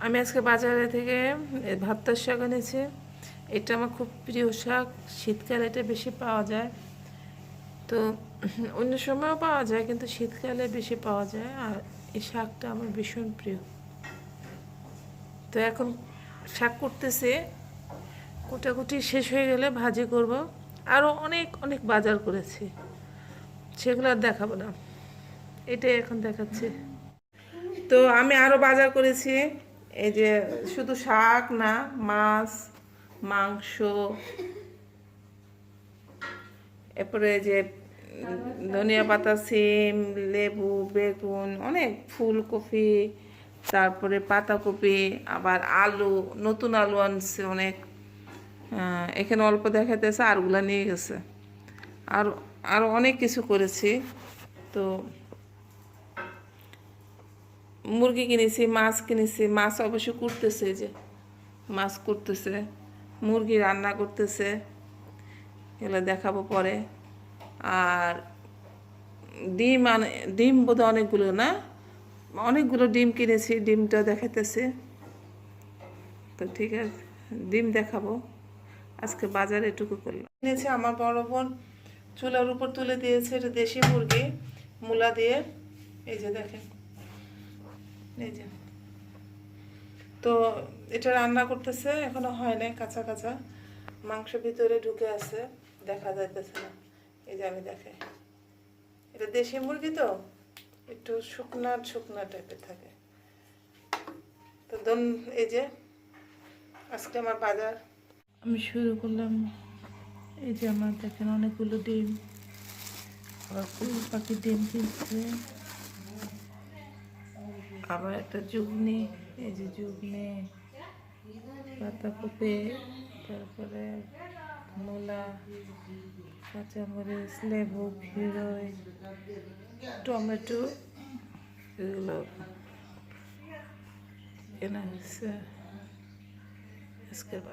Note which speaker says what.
Speaker 1: আমি আজকে বাজারে থেকে এই ভাত্তার শাক এনেছি। এটা আমার খুব প্রিয় শাক। শীতকালে এটা বেশি পাওয়া যায়। তো, অন্য সময়ও পাওয়া যায়, কিন্তু শীতকালে বেশি পাওয়া যায়। আর এই শাকটা আমার ভীষণ প্রিয়। তো এখন শাক করতেছে। কুটাকুটি শেষ হয়ে গেলে ভাজি করব। আরও অনেক অনেক বাজার করেছি। সেগুলো আর দেখাবো না। এটাই এখন দেখাচ্ছি। তো আমি আরও বাজার করেছি। এই যে শুধু শাক না, মাছ, মাংস, এরপরে যে ধনিয়া পাতা, সিম, লেবু, বেগুন, অনেক ফুলকপি, তারপরে পাতাকপি, আবার আলু, নতুন আলু আনছে অনেক। এখানে অল্প দেখাতেছে আরগুলা নিয়ে গেছে। আর আরও অনেক কিছু করেছি। তো মুরগি কিনেছি, মাছ কিনেছি, মাছ অবশ্য করতেছে যে, মাছ করতেছে মুরগি রান্না করতেছে, এগুলো দেখাবো পরে। আর ডিম আনে, ডিম বোধহয় অনেকগুলো না? অনেকগুলো ডিম কিনেছি ডিমটা দেখাতেছে তো ঠিক আছে, ডিম দেখাবো। আজকে বাজারে এটুকু করলাম। কিনেছি আমার বড় বোন, চুলার উপর তুলে দিয়েছে, এটা দেশি মুরগি, মূলা দিয়ে। এই যে দেখেন। এই যে। তো এটা রান্না করতেছে, এখনও হয় নাই, কাঁচা কাঁচা। মাংস ভিতরে ঢুকে আছে, দেখা যাইতেছে না। এই যে আমি দেখাই। এটা দেশি মুরগি তো, একটু শুকনা শুকনা টাইপের থাকে। তো দন এই যে, আজকে আমার বাজার। আমি শুরু করলাম, এই যে আমার দেখেন অনেকগুলো ডিম। আবার পাখির ডিম কিনছে। আবার একটা জুগনি এই যে যুগনি পাতাকপি তারপরে মূলা, কাঁচামরিচ, লেবু ফিরোই টমেটো, এগুলো কেনা হয়েছে আজকের।